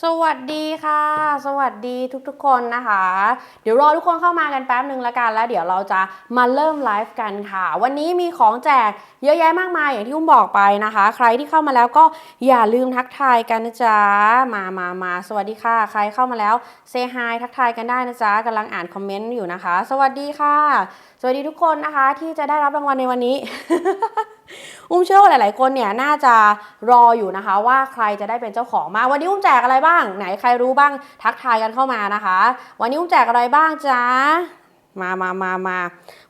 สวัสดีค่ะ สวัสดีทุกๆคนนะคะ เดี๋ยวรอทุกคนเข้ามากันแป๊บหนึ่งละกันแล้วเดี๋ยวเราจะมาเริ่มไลฟ์กันค่ะ วันนี้มีของแจกเยอะแยะมากมายอย่างที่อุ้มบอกไปนะคะ ใครที่เข้ามาแล้วก็อย่าลืมทักทายกันนะจ๊ะมามามาสวัสดีค่ะ ใครเข้ามาแล้วเซฮายทักทายกันได้นะจ๊ะกำลังอ่านคอมเมนต์อยู่นะคะ สวัสดีค่ะ สวัสดีทุกคนนะคะที่จะได้รับรางวัลในวันนี้อุ้มเชื่อว่าหลาย ๆ คนเนี่ยน่าจะรออยู่นะคะ ว่าใครจะได้เป็นเจ้าของมาวันนี้อุ้มแจกอะไรบ้าง ไหนใครรู้บ้างทักทายกันเข้ามานะคะ วันนี้อุ้มแจกอะไรบ้างจ้า มามามามา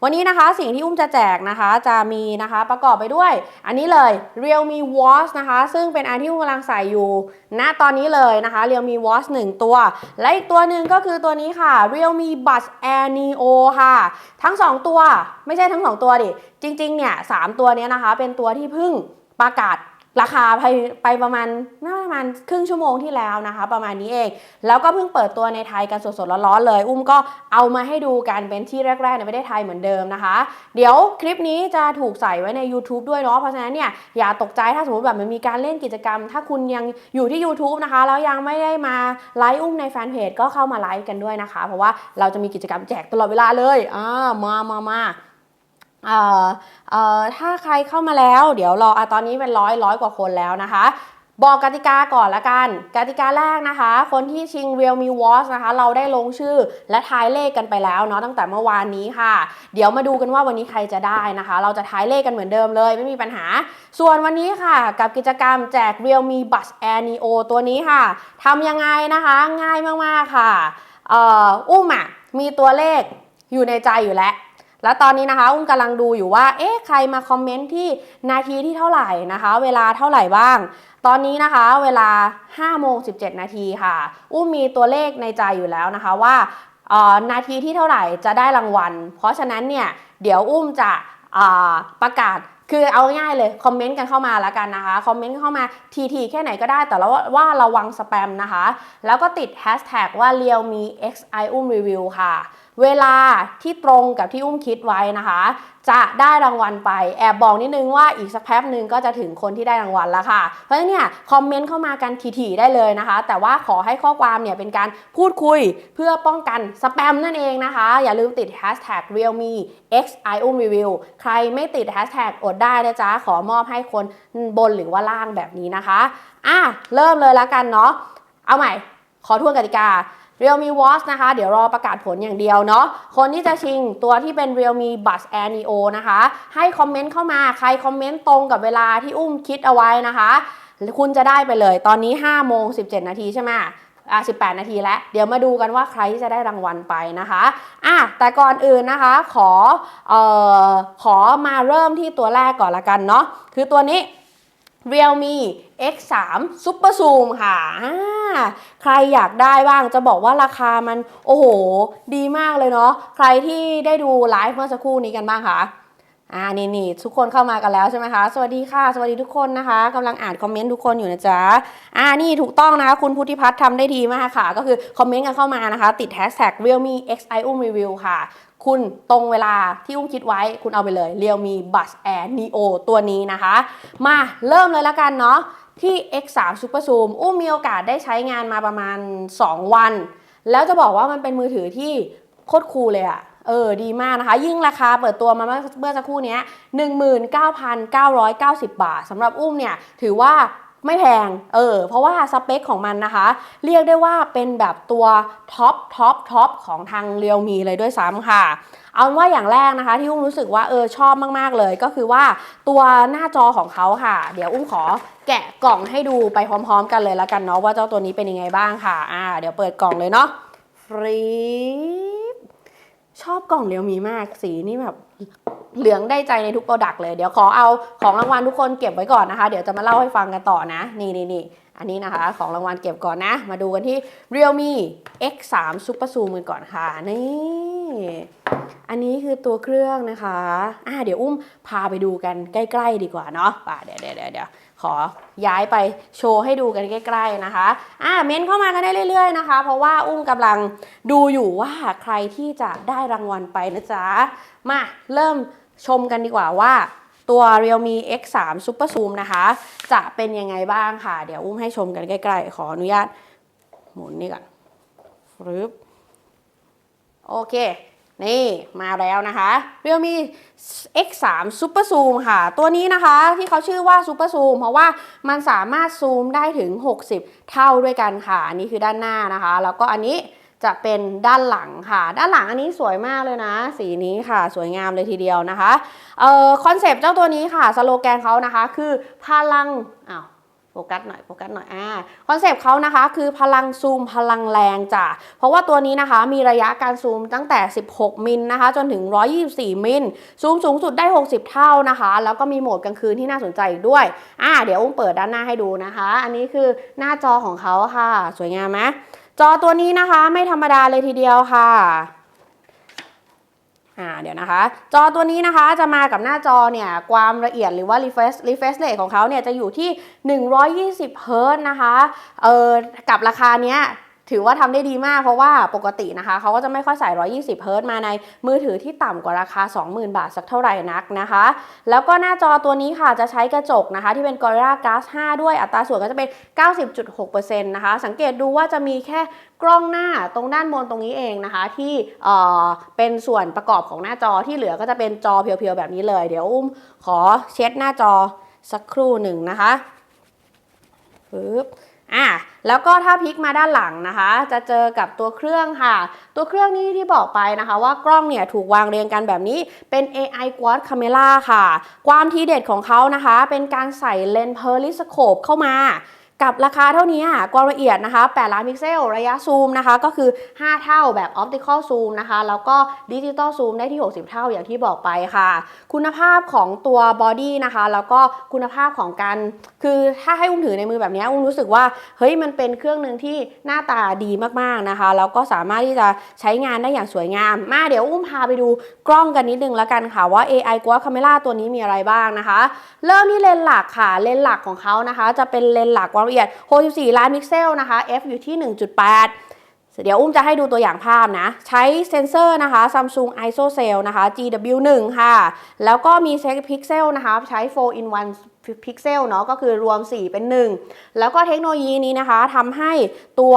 วันนี้นะคะสิ่งที่อุ้มจะแจกนะคะจะมีนะคะประกอบไปด้วย อันนี้เลย Realme Watch นะคะ ซึ่งเป็นอันที่อุ้มกำลังใส่อยู่ณตอนนี้เลยนะคะ Realme Watch 1 ตัว และอีกตัวหนึ่งก็คือตัวนี้ค่ะ Realme Buds Air Neo ค่ะ ทั้ง 2 ตัวไม่ใช่ทั้ง 2 ตัวดิ จริงๆเนี่ยสามตัวเนี้ยนะคะ เป็นตัวที่เพิ่งประกาศ ราคาไปไปประมาณน่าประมาณครึ่งชั่วโมงที่แล้วนะคะ ประมาณนี้เอง แล้วก็เพิ่งเปิดตัวในไทยกันสดๆร้อนๆเลย อุ้มก็เอามาให้ดูกันเป็นที่แรกๆในประเทศไทยเหมือนเดิมนะคะ เดี๋ยวคลิปนี้จะถูกใส่ไว้ใน YouTube ด้วยเนาะเพราะฉะนั้นเนี่ยอย่าตกใจถ้าสมมติแบบมันมีการเล่นกิจกรรม ถ้าคุณยังอยู่ที่ YouTube นะคะ แล้วยังไม่ได้มาไลฟ์อุ้มในแฟนเพจก็เข้ามาไลฟ์กันด้วยนะคะ เพราะว่าเราจะมีกิจกรรมแจกตลอดเวลาเลยอ่ามามามา เอ่อเอ่อถ้าใครเข้ามาแล้ว เดี๋ยวรออะตอนนี้เป็นร้อยร้อยกว่าคนแล้วนะคะบอกกติกาก่อนละกัน กติกาแรกนะคะ คนที่ชิง Realme Watch นะคะ เราได้ลงชื่อและทายเลขกันไปแล้วเนาะตั้งแต่เมื่อวานนี้ค่ะ เดี๋ยวมาดูกันว่าวันนี้ใครจะได้นะคะ เราจะทายเลขกันเหมือนเดิมเลยไม่มีปัญหา ส่วนวันนี้ค่ะ กับกิจกรรมแจก Realme Buds Air Neo ตัวนี้ค่ะทำยังไงนะคะ ง่ายมากๆค่ะอออุ้มอะมีตัวเลขอยู่ในใจอยู่แล้ว แล้วตอนนี้นะคะอุ้มกำลังดูอยู่ว่า เอ๊ะใครมาคอมเมนต์ที่นาทีที่เท่าไหร่นะคะ เวลาเท่าไหร่บ้าง ตอนนี้นะคะเวลา5โมง17 นาทีค่ะ อุ้มมีตัวเลขในใจอยู่แล้วนะคะว่าเอ่อนาทีที่เท่าไหร่จะได้รางวัล เพราะฉะนั้นเนี่ยเดี๋ยวอุ้มจะประกาศคือเอาง่ายเลยคอมเมนต์กันเข้ามาแล้วกันนะคะคอมเมนต์เข้ามาทีๆแค่ไหนก็ได้แต่ว่าว่าระวังสแปมนะคะ แล้วก็ติดแฮชแท็กว่า realme x i อุ้มรีวิวค่ะ เวลาที่ตรงกับที่อุ้มคิดไว้นะคะ จะได้รางวัลไป แอบบอกนิดนึงว่าอีกสักแป๊บหนึ่งก็จะถึงคนที่ได้รางวัลแล้วค่ะ เพราะฉะนั้นเนี่ยคอมเมนต์เข้ามากันถี่ๆได้เลยนะคะ แต่ว่าขอให้ข้อความเนี่ยเป็นการพูดคุยเพื่อป้องกันสแปมนั่นเองนะคะ อย่าลืมติด hashtag realme x i u m review ใครไม่ติด hashtag อดได้นะจ๊ะ ขอมอบให้คนบนหรือว่าล่างแบบนี้นะคะ อะ เริ่มเลยแล้วกันเนาะ เอาใหม่ ขอทวนกติกา Realme Watch นะคะ เดี๋ยวรอประกาศผลอย่างเดียวเนาะ คนที่จะชิงตัวที่เป็น Realme Buds Air Neo นะคะ ให้คอมเมนต์เข้ามา ใครคอมเมนต์ตรงกับเวลาที่อุ้มคิดเอาไว้นะคะ คุณจะได้ไปเลย ตอนนี้5โมง17 นาทีใช่ไหมอะ18 นาทีแล้ว เดี๋ยวมาดูกันว่าใครที่จะได้รางวัลไปนะคะ อะ แต่ก่อนอื่นนะคะ ขอ เอ่อ ขอมาเริ่มที่ตัวแรกก่อนละกันเนาะ คือตัวนี้ Realme X3 Super Zoom ค่ะอ่า ใครอยากได้บ้างจะบอกว่าราคามันโอ้โห ดีมากเลยเนาะใครที่ได้ดูไลฟ์เมื่อสักครู่นี้กันบ้างคะอ่านี่นี่ทุกคนเข้ามากันแล้วใช่ไหมคะสวัสดีค่ะ สวัสดีทุกคนนะคะกำลังอ่านคอมเมนต์ทุกคนอยู่นะจ๊ะอ่านี่ถูกต้องนะคะคุณพุทธิพัฒน์ทำได้ดีมากค่ะ ก็คือคอมเมนต์กันเข้ามานะคะ ติด hashtag realme x i u m review ค่ะ คุณตรงเวลาที่อุ้มคิดไว้คุณเอาไปเลย realme buds air neo ตัวนี้นะคะ มาเริ่มเลยแล้วกันเนาะ ที่ X3 Super Zoom อุ้มมีโอกาสได้ใช้งานมาประมาณ 2 วัน แล้วจะบอกว่ามันเป็นมือถือที่โคตรคูลเลยอะเออดีมากนะคะ ยิ่งราคาเปิดตัวมาเมื่อเมื่อสักครู่เนี้ย19,990 บาทสำหรับอุ้มเนี่ยถือว่าไม่แพง เออ เพราะว่าสเปคของมันนะคะ เรียกได้ว่าเป็นแบบตัวท็อป ท็อป ท็อปของทางเรียวมีเลยด้วยซ้ำค่ะ เอาเป็นว่าอย่างแรกนะคะ ที่อุ้มรู้สึกว่าเออชอบมาก ๆ เลยก็คือว่าตัวหน้าจอของเขาค่ะ เดี๋ยวอุ้มขอ แกะกล่องให้ดูไปพร้อมๆ กันเลยแล้วกันเนาะว่าเจ้าตัวนี้เป็นยังไงบ้างค่ะ อ่า เดี๋ยวเปิดกล่องเลยเนาะฟรีชอบกล่องเรียวมีมากสีนี่แบบเหลืองได้ใจในทุกโปรดักต์เลยเดี๋ยวขอเอาของรางวัลทุกคนเก็บไว้ก่อนนะคะ เดี๋ยวจะมาเล่าให้ฟังกันต่อนะ นี่นี่นี่อันนี้นะคะ ของรางวัลเก็บก่อนนะ มาดูกันที่ Realme X3 Super Zoom กันก่อนค่ะ นี่ อันนี้คือตัวเครื่องนะคะ อ่าเดี๋ยวอุ้มพาไปดูกันใกล้ ๆ ดีกว่าเนาะป่าเดี๋ยวเดี๋ยวเดี๋ยวเดี๋ยว ขอย้ายไปโชว์ให้ดูกันใกล้ๆนะคะอ่าเม้นเข้ามากันได้เรื่อย ๆนะคะ เพราะว่าอุ้มกำลังดูอยู่ว่าใครที่จะได้รางวัลไปนะจ๊ะ มาเริ่มชมกันดีกว่าว่าตัว Realme X3 Super Zoom นะคะ จะเป็นยังไงบ้างค่ะ เดี๋ยวอุ้มให้ชมกันใกล้ๆ ขออนุญาตหมุนนี่ก่อนรึบโอเค นี่มาแล้วนะคะ Realme X3 Super Zoom ค่ะ ตัวนี้นะคะที่เขาชื่อว่า Super Zoom เพราะว่ามันสามารถซูมได้ถึง 60 เท่าด้วยกันค่ะ อันนี้คือด้านหน้านะคะ แล้วก็อันนี้จะเป็นด้านหลังค่ะ ด้านหลังอันนี้สวยมากเลยนะ สีนี้ค่ะ สวยงามเลยทีเดียวนะคะเอ่อคอนเซปต์เจ้าตัวนี้ค่ะสโลแกนเขานะคะ คือพลังอ้าว โฟกัสหน่อยโฟกัสหน่อยอ่าคอนเซปต์เขานะคะคือพลังซูมพลังแรงจ้ะเพราะว่าตัวนี้นะคะมีระยะการซูมตั้งแต่ 16 มิลนะคะ จนถึง 124 มิลซูมสูงสุดได้ 60 เท่านะคะ แล้วก็มีโหมดกลางคืนที่น่าสนใจอีกด้วยอ่าเดี๋ยวอุ้มเปิดด้านหน้าให้ดูนะคะ อันนี้คือหน้าจอของเขาค่ะ สวยงามไหมจอตัวนี้นะคะไม่ธรรมดาเลยทีเดียวค่ะ อ่าเดี๋ยวนะคะ จอตัวนี้นะคะจะมากับหน้าจอเนี่ยความละเอียดหรือว่า refresh refresh rate ของเขาเนี่ยจะอยู่ที่ 120เฮิร์ต์นะคะเออกับราคาเนี้ย ถือว่าทำได้ดีมากเพราะว่าปกตินะคะเขาก็จะไม่ค่อยใส่ 120เฮิร์ตซ์มาในมือถือที่ต่ำกว่าราคา 20,000 บาทสักเท่าไหร่นักนะคะ แล้วก็หน้าจอตัวนี้ค่ะจะใช้กระจกนะคะ ที่เป็น Gorilla Glass 5 ด้วยอัตราส่วนก็จะเป็น 90.6%นะคะ สังเกตดูว่าจะมีแค่กล้องหน้าตรงด้านบนตรงนี้เองนะคะ ที่เอ่อเป็นส่วนประกอบของหน้าจอที่เหลือก็จะเป็นจอเพียวๆแบบนี้เลย เดี๋ยวอุ้มขอเช็ดหน้าจอสักครู่หนึ่งนะคะปึ๊บ อะแล้วก็ถ้าพลิกมาด้านหลังนะคะ จะเจอกับตัวเครื่องค่ะ ตัวเครื่องนี้ที่บอกไปนะคะว่ากล้องเนี่ยถูกวางเรียงกันแบบนี้เป็น AI Quad Camera ค่ะ ความทีเด็ดของเขานะคะ เป็นการใส่เลนส์เพอริสโคปเข้ามา กับราคาเท่านี้ความละเอียดนะคะ 8 ล้านพิกเซล ระยะซูมนะคะ ก็คือ 5 เท่าแบบออปติคอลซูมนะคะ แล้วก็ดิจิตอลซูมได้ที่ 60 เท่าอย่างที่บอกไปค่ะ คุณภาพของตัวบอดี้นะคะ แล้วก็คุณภาพของการ คือถ้าให้อุ้มถือในมือแบบนี้อุ้มรู้สึกว่า เฮ้ย มันเป็นเครื่องหนึ่งที่หน้าตาดีมากๆนะคะ แล้วก็สามารถที่จะใช้งานได้อย่างสวยงาม มาเดี๋ยวอุ้มพาไปดูกล้องกันนิดนึงแล้วกันค่ะว่า AI Quad Camera ตัวนี้มีอะไรบ้างนะคะ เริ่มที่เลนส์หลักค่ะ เลนส์หลักของเขานะคะ จะเป็นเลนส์หลักความละเอียด 64 ล้านพิกเซลนะคะ f อยู่ที่ 1.8เดี๋ยวอุ้มจะให้ดูตัวอย่างภาพนะ ใช้เซนเซอร์นะคะ Samsung ISOCELL นะคะ GW1 ค่ะ แล้วก็มีเซ็กพิกเซลนะคะ ใช้ 4 in 1พิกเซลเนาะก็คือรวม 4 เป็น 1 แล้วก็เทคโนโลยีนี้นะคะทำให้ตัว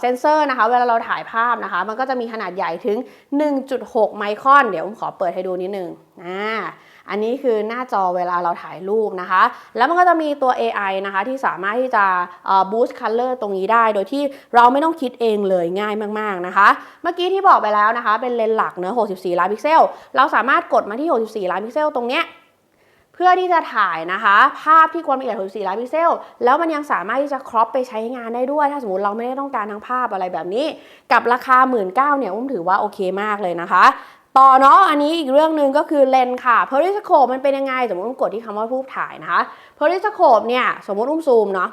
เซนเซอร์นะคะ เวลาเราถ่ายภาพนะคะ มันก็จะมีขนาดใหญ่ถึง 1.6 ไมครอน เดี๋ยวผมขอเปิดให้ดูนิดนึงอ่า อันนี้คือหน้าจอเวลาเราถ่ายรูปนะคะ แล้วมันก็จะมีตัว AI นะคะที่สามารถที่จะ boost color ตรงนี้ได้ โดยที่เราไม่ต้องคิดเองเลยง่ายมากๆนะคะ เมื่อกี้ที่บอกไปแล้วนะคะ เป็นเลนส์หลักเนื้อ64 ล้านพิกเซล เราสามารถกดมาที่ 64 ล้านพิกเซลตรงเนี้ยเพื่อที่จะถ่ายนะคะ ภาพที่ความละเอียด64ล้านพิกเซล แล้วมันยังสามารถที่จะครอปไปใช้งานได้ด้วย ถ้าสมมติเราไม่ได้ต้องการทั้งภาพอะไรแบบนี้ กับราคา 1 9ื่นเนี่ยอุ้มถือว่าโอเคมากเลยนะคะ ต่อเนาะอันนี้อีกเรื่องหนึ่งก็คือเลนส์ค่ะ periscope มันเป็นยังไง สมมติอุ้มกดที่คำว่ารูปถ่ายนะคะ periscope เนี่ยสมมติอุ้มซูมเนาะ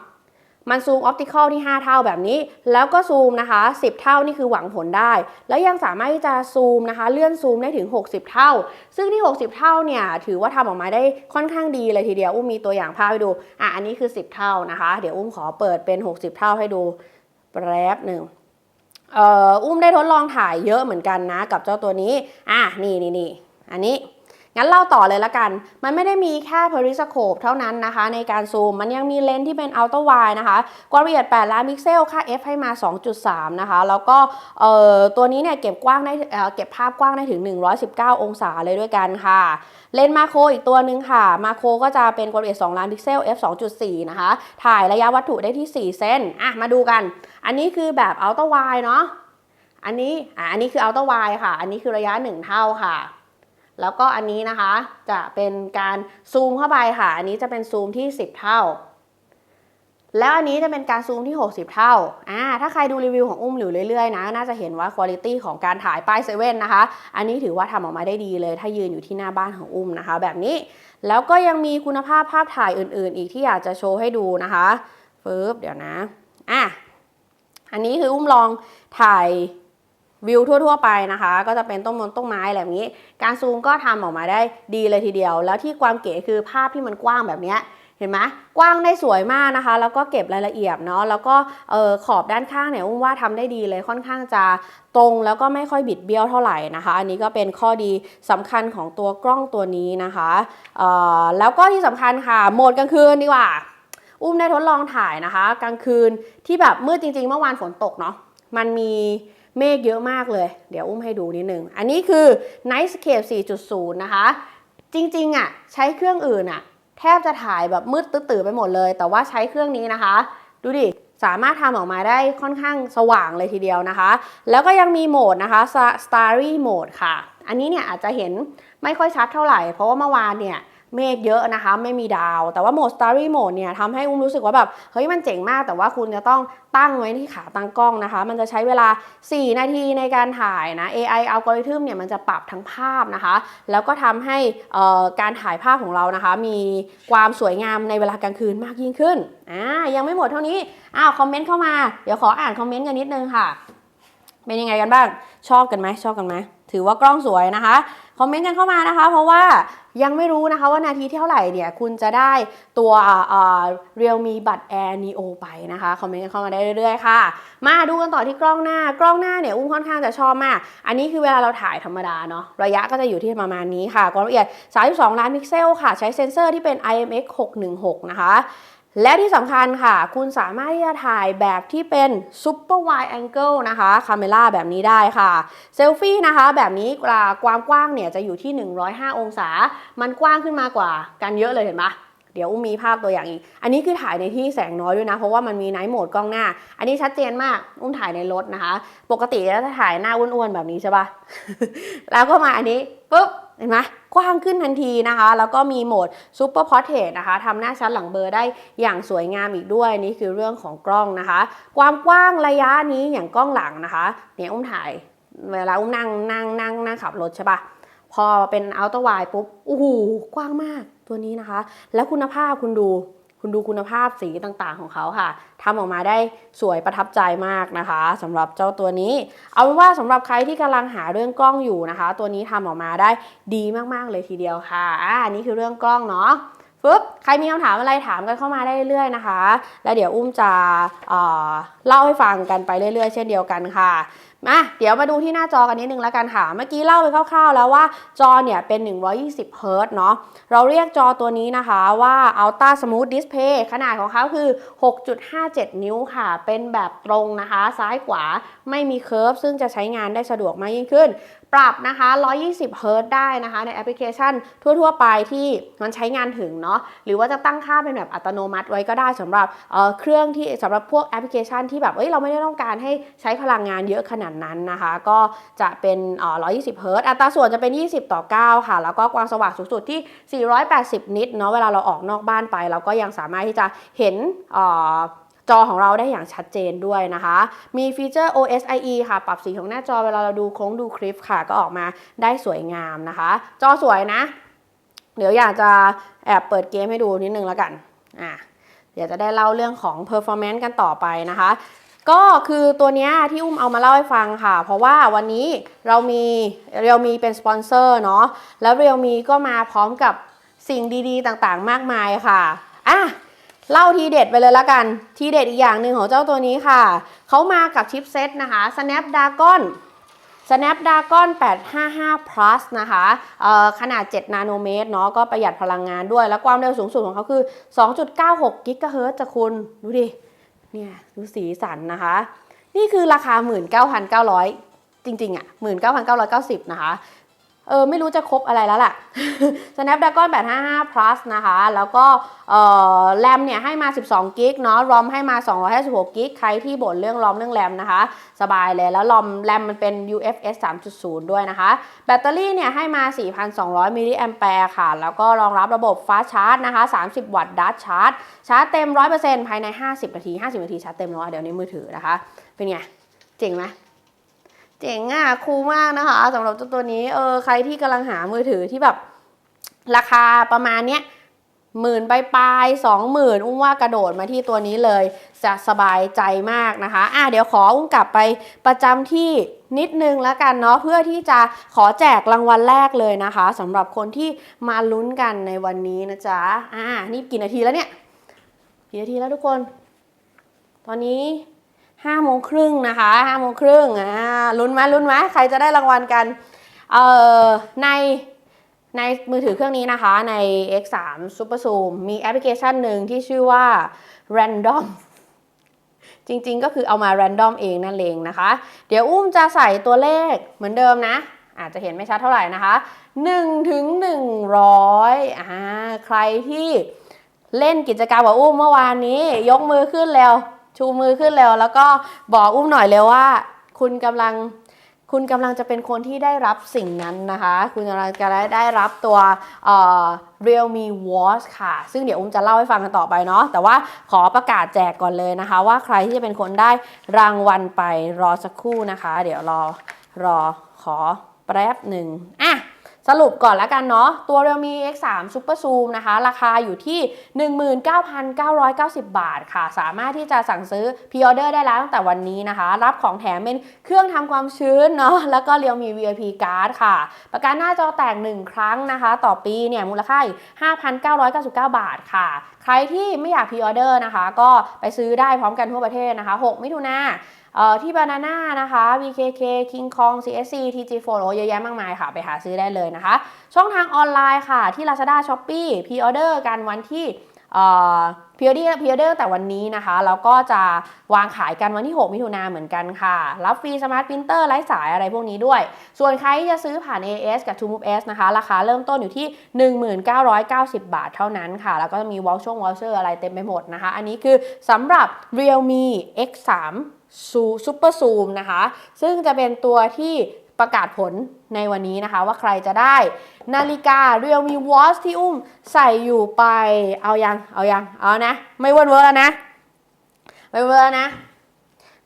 มันซูมออปติคอลที่ 5 เท่าแบบนี้ แล้วก็ซูมนะคะ 10 เท่านี่คือหวังผลได้ แล้วยังสามารถที่จะซูมนะคะ เลื่อนซูมได้ถึง 60 เท่า ซึ่งที่ 60 เท่าเนี่ยถือว่าทำออกมาได้ค่อนข้างดีเลยทีเดียว อุ้มมีตัวอย่างภาพให้ดูอะอันนี้คือ 10 เท่านะคะ เดี๋ยวอุ้มขอเปิดเป็น 60 เท่าให้ดูแป๊บหนึ่ง อุ้มได้ทดลองถ่ายเยอะเหมือนกันนะ กับเจ้าตัวนี้ อะนี่นี่นี่อันนี้ งั้นเล่าต่อเลยละกัน มันไม่ได้มีแค่ periscope เท่านั้นนะคะ ในการซูม มันยังมีเลนส์ที่เป็น ultra wide นะคะความละเอียด 8 ล้านพิกเซล ค่า f ให้มา 2.3 นะคะ แล้วก็เอ่อตัวนี้เนี่ยเก็บกว้างได้เเก็บภาพกว้างได้ถึง 119 องศาเลยด้วยกันค่ะ เลนส์มาโครอีกตัวหนึ่งค่ะ มาโครก็จะเป็นความละเอียด 2 ล้านพิกเซล f 2.4 นะคะ ถ่ายระยะวัตถุได้ที่ 4 เซนอะ มาดูกัน อันนี้คือแบบ ultra wide เนาะ อันนี้ อะ อันนี้คือ ultra wide ค่ะ อันนี้คือระยะ 1 เท่าค่ะ แล้วก็อันนี้นะคะจะเป็นการซูมเข้าไปค่ะ อันนี้จะเป็นซูมที่ 10 เท่า แล้วอันนี้จะเป็นการซูมที่ 60 เท่าอ่าถ้าใครดูรีวิวของอุ้มอยู่เรื่อยๆนะน่าจะเห็นว่าคุณภาพของการถ่ายป้ายเซเว่นนะคะ อันนี้ถือว่าทำออกมาได้ดีเลย ถ้ายืนอยู่ที่หน้าบ้านของอุ้มนะคะ แบบนี้แล้วก็ยังมีคุณภาพภาพถ่ายอื่นๆ อีกที่อยากจะโชว์ให้ดูนะคะปึ๊บเดี๋ยวนะอะอันนี้คืออุ้มลองถ่าย วิวทั่ว ๆ ไปนะคะ ก็จะเป็นต้นมนต้นไม้อะไรแบบนี้ การซูมก็ทำออกมาได้ดีเลยทีเดียว แล้วที่ความเก๋คือภาพที่มันกว้างแบบนี้เห็นไหมกว้างได้สวยมากนะคะ แล้วก็เก็บรายละเอียดเนาะแล้วก็ออขอบด้านข้างเนี่ยอุ้มว่าทำได้ดีเลยค่อนข้างจะตรงแล้วก็ไม่ค่อยบิดเบี้ยวเท่าไหร่นะคะ อันนี้ก็เป็นข้อดีสำคัญของตัวกล้องตัวนี้นะคะออแล้วก็ที่สำคัญค่ะโหมดกลางคืนดีกว่า อุ้มได้ทดลองถ่ายนะคะ กลางคืนที่แบบมืดจริงๆ เมื่อวานฝนตกเนาะมันมี เมฆเยอะมากเลย เดี๋ยวอุ้มให้ดูนิดนึง อันนี้คือ Nightscape 4.0 นะคะ จริงๆอะใช้เครื่องอื่นอะ แทบจะถ่ายแบบมืดตื้อไปหมดเลย แต่ว่าใช้เครื่องนี้นะคะ ดูดิ สามารถทำออกมาได้ค่อนข้างสว่างเลยทีเดียวนะคะ แล้วก็ยังมีโหมดนะคะ Starry Mode ค่ะ อันนี้เนี่ยอาจจะเห็นไม่ค่อยชัดเท่าไหร่ เพราะว่าเมื่อวานเนี่ย เมฆเยอะนะคะ ไม่มีดาว แต่ว่าโหมด Starry Mode เนี่ยทำให้อุ้มรู้สึกว่าแบบเฮ้ยมันเจ๋งมาก แต่ว่าคุณจะต้องตั้งไว้ที่ขาตั้งกล้องนะคะ มันจะใช้เวลา 4 นาทีในการถ่ายนะ AI อัลกอริทึมเนี่ยมันจะปรับทั้งภาพนะคะ แล้วก็ทำให้การถ่ายภาพของเรานะคะ มีความสวยงามในเวลากลางคืนมากยิ่งขึ้นอ่ายังไม่หมดเท่านี้อ้าวคอมเมนต์เข้ามาเดี๋ยวขออ่านคอมเมนต์กันนิดนึงค่ะเป็นยังไงกันบ้าง ชอบกันไหมชอบกันไหมถือว่ากล้องสวยนะคะ คอมเมนต์กันเข้ามานะคะ เพราะว่ายังไม่รู้นะคะว่านาทีที่เท่าไหร่เนี่ยคุณจะได้ตัวเรียลมีบัตร Air Neo ไปนะคะคอมเมนต์กันเข้ามาได้เรื่อยๆค่ะ มาดูกันต่อที่กล้องหน้ากล้องหน้าเนี่ยอุ้มค่อนข้างจะชอบมาก อันนี้คือเวลาเราถ่ายธรรมดาเนาะระยะก็จะอยู่ที่ประมาณนี้ค่ะความละเอียด 32 ล้านพิกเซลค่ะ ใช้เซ็นเซอร์ที่เป็น IMX 616 นะคะ และที่สำคัญค่ะ คุณสามารถที่จะถ่ายแบบที่เป็น Super Wide Angle นะคะคาเมล่าแบบนี้ได้ค่ะเซลฟี่นะคะแบบนี้ความกว้างเนี่ยจะอยู่ที่ 105 องศา มันกว้างขึ้นมากว่ากันเยอะเลยเห็นปะเดี๋ยวอุ้มมีภาพตัวอย่างอีก อันนี้คือถ่ายในที่แสงน้อยด้วยนะ เพราะว่ามันมีไนท์โหมดกล้องหน้า อันนี้ชัดเจนมาก อุ้มถ่ายในรถนะคะ ปกติแล้วจะถ่ายหน้าอ้วนๆแบบนี้ใช่ปะแล้วก็มาอันนี้ปุ๊บ เห็นไหมกว้างขึ้นทันทีนะคะ แล้วก็มีโหมด Super Portrait นะคะทำหน้าชัดหลังเบอร์ได้อย่างสวยงามอีกด้วยนี่คือเรื่องของกล้องนะคะ ความกว้างระยะนี้อย่างกล้องหลังนะคะเนี่ยอุ้มถ่ายเวลาอุ้มนั่งนั่งนั่งนั่งขับรถใช่ปะพอเป็นอัลต้า i ปุ๊บโอ้โหกว้างมากตัวนี้นะคะ แล้วคุณภาพคุณดู คุณดูคุณภาพสีต่างๆของเขาค่ะทำออกมาได้สวยประทับใจมากนะคะสำหรับเจ้าตัวนี้ เอาเป็นว่าสำหรับใครที่กำลังหาเรื่องกล้องอยู่นะคะ ตัวนี้ทำออกมาได้ดีมากๆเลยทีเดียวค่ะอ่านี่คือเรื่องกล้องเนาะปึ๊บใครมีคำถามอะไรถามกันเข้ามาได้เรื่อยๆนะคะ แล้วเดี๋ยวอุ้มจะเเล่าให้ฟังกันไปเรื่อยๆ เช่นเดียวกันค่ะ มาเดี๋ยวมาดูที่หน้าจอกันนิดนึงแล้วกันค่ะ เมื่อกี้เล่าไปคร่าวๆ แล้วว่าจอเนี่ยเป็น 120เฮิร์ตซ์เนาะ เราเรียกจอตัวนี้นะคะว่า Ultra Smooth Display ขนาดของเขาคือ 6.57 นิ้วค่ะ เป็นแบบตรงนะคะ ซ้ายขวาไม่มีเคิร์ฟซึ่งจะใช้งานได้สะดวกมากยิ่งขึ้น ปรับนะคะ 120เฮิร์ตได้นะคะ ในแอปพลิเคชันทั่ว ๆ ไปที่มันใช้งานถึงเนาะ หรือว่าจะตั้งค่าเป็นแบบอัตโนมัติไว้ก็ได้สำหรับเเครื่องที่สำหรับพวกแอปพลิเคชันที่แบบเอ้ยเราไม่ได้ต้องการให้ใช้พลังงานเยอะขนาดนั้นนะคะ ก็จะเป็นเอ่อ120เฮิร์ตอัตราส่วนจะเป็น 20 ต่อ 9 ค่ะ แล้วก็ความสว่างสูงสุดที่ 480 นิตเนาะ เวลาเราออกนอกบ้านไป เราก็ยังสามารถที่จะเห็นเอ่อ จอของเราได้อย่างชัดเจนด้วยนะคะ มีฟีเจอร์ OSIE ค่ะ ปรับสีของหน้าจอเวลาเราดูโค้งดูคลิปค่ะ ก็ออกมาได้สวยงามนะคะ จอสวยนะ เดี๋ยวอยากจะแอบเปิดเกมให้ดูนิดนึงแล้วกัน อะ เดี๋ยวจะได้เล่าเรื่องของ performance กันต่อไปนะคะก็คือตัวนี้ที่อุ้มเอามาเล่าให้ฟังค่ะ เพราะว่าวันนี้เรามีเรียวมีเป็นสปอนเซอร์เนาะแล้วเรียวมีก็มาพร้อมกับสิ่งดีๆ ต่างๆ มากมายค่ะอะ เล่าทีเด็ดไปเลยละกัน ทีเด็ดอีกอย่างหนึ่งของเจ้าตัวนี้ค่ะ เขามากับชิปเซตนะคะ Snapdragon Snapdragon 855 plus นะคะขนาด 7 นาโนเมตรเนาะก็ประหยัดพลังงานด้วย แล้วความเร็วสูงสุดของเขาคือ 2.96 กิกะเฮิรตซ์จะคุณ ดูดิ เนี่ย ดูสีสันนะคะ นี่คือราคา 19,900 จริงๆอะ19,990 นะคะ เออไม่รู้จะครบอะไรแล้วล่ะ Snapdragon 855 plus นะคะ แล้วก็เออแรมเนี่ยให้มา 12กิกเนาะ รอมให้มา 256กิกใครที่บ่นเรื่องรอมเรื่องแรมนะคะ สบายเลย แล้วรอมแรมมันเป็น UFS 3.0 ด้วยนะคะ แบตเตอรี่เนี่ยให้มา 4,200มิลลิแอมแปร์ค่ะ แล้วก็รองรับระบบฟ้าชาร์จนะคะ 30 วัตต์ดัชชาร์จ ชาร์จเต็ม 100%ภายใน 50 นาที 50 นาทีชาร์จเต็มแล้วเดี๋ยวนี้มือถือนะคะ เป็นไง เจ๋งไหม เจ๋งอะคูลมากนะคะสำหรับเจ้าตัวนี้เออใครที่กำลังหามือถือที่แบบราคาประมาณเนี้ยหมื่นปลายๆสองหมื่นอุ้มว่ากระโดดมาที่ตัวนี้เลย จะสบายใจมากนะคะอะเดี๋ยวขออุ้มกลับไปประจำที่นิดนึงแล้วกันเนาะเพื่อที่จะขอแจกรางวัลแรกเลยนะคะสำหรับคนที่มาลุ้นกันในวันนี้นะจ๊ะอะนี่กี่นาทีแล้วเนี่ยกี่นาทีแล้วทุกคน ตอนนี้ ห้าโมงครึ่งนะคะห้าโมงครึ่งอ่าลุ้นไหมลุ้นไหมใครจะได้รางวัลกันเอ่อในในมือถือเครื่องนี้นะคะใน X3 Super Zoom มีแอปพลิเคชันหนึ่งที่ชื่อว่า Random จริงๆ ก็คือเอามา random เองนั่นเองนะคะ เดี๋ยวอุ้มจะใส่ตัวเลขเหมือนเดิมนะ อาจจะเห็นไม่ชัดเท่าไหร่นะคะ1ถึง100อ่าใครที่เล่นกิจกรรมกับอุ้มเมื่อวานนี้ ยกมือขึ้นแล้ว ชูมือขึ้นแล้วแล้วก็บอกอุ้มหน่อยเลยว่า คุณกำลังคุณกำลังจะเป็นคนที่ได้รับสิ่งนั้นนะคะ คุณกำลังจะได้รับตัวเอ่อ Realme Watch ค่ะ ซึ่งเดี๋ยวอุ้มจะเล่าให้ฟังกันต่อไปเนาะ แต่ว่าขอประกาศแจกก่อนเลยนะคะ ว่าใครที่จะเป็นคนได้รางวัลไปรอสักครู่นะคะ เดี๋ยวรอรอขอแป๊บหนึ่งอะ สรุปก่อนแล้วกันเนาะตัว Realme X3 Super Zoom นะคะ ราคาอยู่ที่ 19,990 บาทค่ะ สามารถที่จะสั่งซื้อพรีออเดอร์ได้แล้วตั้งแต่วันนี้นะคะ รับของแถมเป็นเครื่องทำความชื้นเนาะแล้วก็ Realme VIP Card ค่ะ ประกันหน้าจอแตก 1 ครั้งนะคะ ต่อปีเนี่ยมูลค่าอีก5,999 บาทค่ะใครที่ไม่อยากพ r ออเดอร์นะคะ ก็ไปซื้อได้พร้อมกันทั่วประเทศนะคะ 6 มิถุนาเอ่อที่บานาน่านะคะ BKK King Kong CSC TG Phone โอเยอะแยะมากมายค่ะ ไปหาซื้อได้เลยนะคะ ช่องทางออนไลน์ค่ะ ที่ Lazada Shopee พ r ออเดอร์กันวันที่ พ r ออเดอร์พ r ออเดอร์แต่วันนี้นะคะแล้วก็จะวางขายกันวันที่ 6 มิถุนาเหมือนกันค่ะ รับฟรีสมาร์ทพิมพ์เตอร์ไร้สายอะไรพวกนี้ด้วย ส่วนใครที่จะซื้อผ่าน AS กับ t o Move S นะคะ ราคาเริ่มต้นอยู่ที่ 1990 บาทเท่านั้นค่ะ แล้วก็จะมีวอลช่วงวอลเชอร์อะไรเต็มไปหมดนะคะ อันนี้คือสำหรับ Realme X3 ซูซูเปอร์ซูมนะคะ ซึ่งจะเป็นตัวที่ ประกาศผลในวันนี้นะคะ ว่าใครจะได้ นาฬิกา Realme Watch ที่อุ้มใส่อยู่ไปเอายังเอายังเอานะ ไม่เวิร์นเวอร์แล้วนะ ไม่เวิร์นแล้วนะ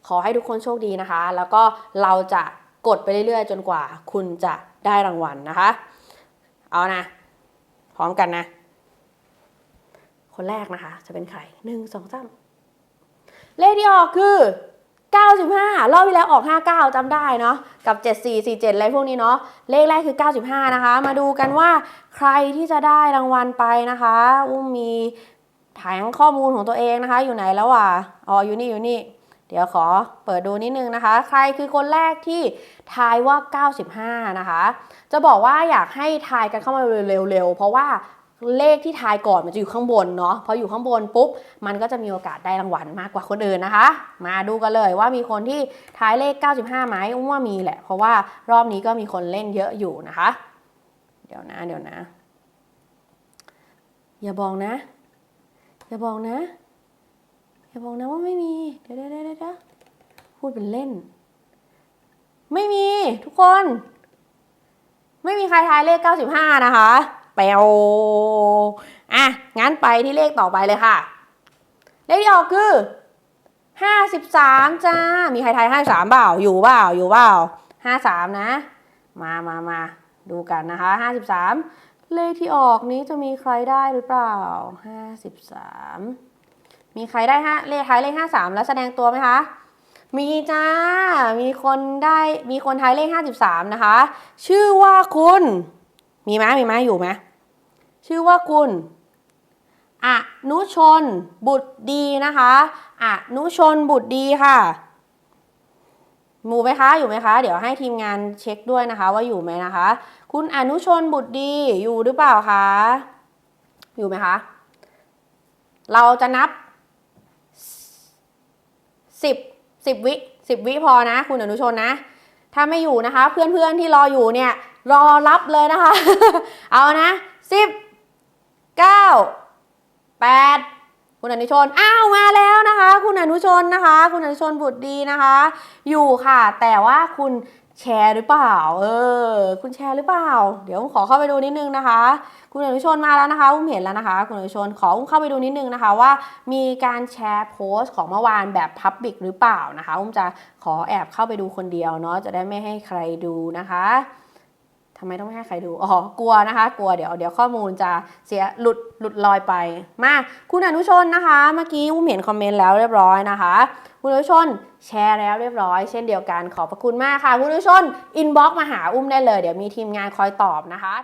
ขอให้ทุกคนโชคดีนะคะ แล้วก็เราจะกดไปเรื่อยๆ จนกว่าคุณจะได้รางวัลนะคะ เอานะ พร้อมกันนะ คนแรกนะคะ จะเป็นใครหนึ่งสองสามเลขที่ออกคือ 95 รอบที่แล้วออก 59จำได้เนาะกับ 74 47 อะไรพวกนี้เนาะเลขแรกคือ 95 นะคะ มาดูกันว่าใครที่จะได้รางวัลไปนะคะอุ้มมีแผงข้อมูลของตัวเองนะคะ อยู่ไหนแล้วอะอ๋ออยู่นี่อยู่นี่เดี๋ยวขอเปิดดูนิดนึงนะคะ ใครคือคนแรกที่ทายว่า 95 นะคะ จะบอกว่าอยากให้ทายกันเข้ามาเร็วๆ เพราะว่า เลขที่ทายก่อนมันจะอยู่ข้างบนเนาะพออยู่ข้างบนปุ๊บมันก็จะมีโอกาสได้รางวัลมากกว่าคนอื่นนะคะ มาดูกันเลยว่ามีคนที่ทายเลข 95ไหมอุ้มว่ามีแหละ เพราะว่ารอบนี้ก็มีคนเล่นเยอะอยู่นะคะ เดี๋ยวนะเดี๋ยวนะ อย่าบอกนะ อย่าบอกนะ อย่าบอกนะว่าไม่มีเดี๋ยวเดี๋ยวเดี๋ยวเดี๋ยวพูดเป็นเล่น ไม่มีทุกคน ไม่มีใครทายเลข 95 นะคะ แปวอะ งั้นไปที่เลขต่อไปเลยค่ะ เลขที่ออกคือ53จ้า มีใครทาย53เปล่า อยู่เปล่า อยู่เปล่า53นะ มามามาดูกันนะคะ53เลขที่ออกนี้จะมีใครได้หรือเปล่า53มีใครได้ฮะเลขท้ายเลข53แล้วแสดงตัวไหมคะ มีจ้า มีคนได้ มีคนทายเลข53นะคะ ชื่อว่าคุณ มีไหมมีไหมอยู่ไหม ชื่อว่าคุณอนุชนบุตรดีนะคะอนุชนบุตรดีค่ะมู่ไหมคะอยู่ไหมคะ เดี๋ยวให้ทีมงานเช็คด้วยนะคะว่าอยู่ไหมนะคะ คุณอนุชนบุตรดีอยู่หรือเปล่าคะอยู่ไหมคะ เราจะนับสิบสิบวิสิบวิพอนะ คุณอนุชนนะ ถ้าไม่อยู่นะคะ เพื่อนๆที่รออยู่เนี่ย รอรับเลยนะคะ เอานะสิบ เก้าแปดคุณอนุชน อ้าวมาแล้วนะคะ คุณอนุชนนะคะ คุณอนุชนบุตรดีนะคะ อยู่ค่ะ แต่ว่าคุณแชร์หรือเปล่า เออ คุณแชร์หรือเปล่า เดี๋ยวผมขอเข้าไปดูนิดนึงนะคะ คุณอนุชนมาแล้วนะคะอุ้มเห็นแล้วนะคะ คุณอนุชนขออุ้มเข้าไปดูนิดนึงนะคะว่ามีการแชร์โพสต์ของเมื่อวานแบบพับบิกหรือเปล่านะคะอุ้มจะขอแอบเข้าไปดูคนเดียวเนาะ จะได้ไม่ให้ใครดูนะคะ ทำไมต้องไม่ให้ใครดู อ๋อ กลัวนะคะ กลัว เดี๋ยว เดี๋ยวข้อมูลจะเสียหลุด หลุดลอยไป มา คุณอนุชนนะคะ เมื่อกี้อุ้มเห็นคอมเมนต์แล้วเรียบร้อยนะคะ คุณอนุชนแชร์แล้วเรียบร้อย เช่นเดียวกัน ขอบพระคุณมากค่ะ คุณอนุชน อินบ็อกมาหาอุ้มได้เลย เดี๋ยวมีทีมงานคอยตอบนะคะ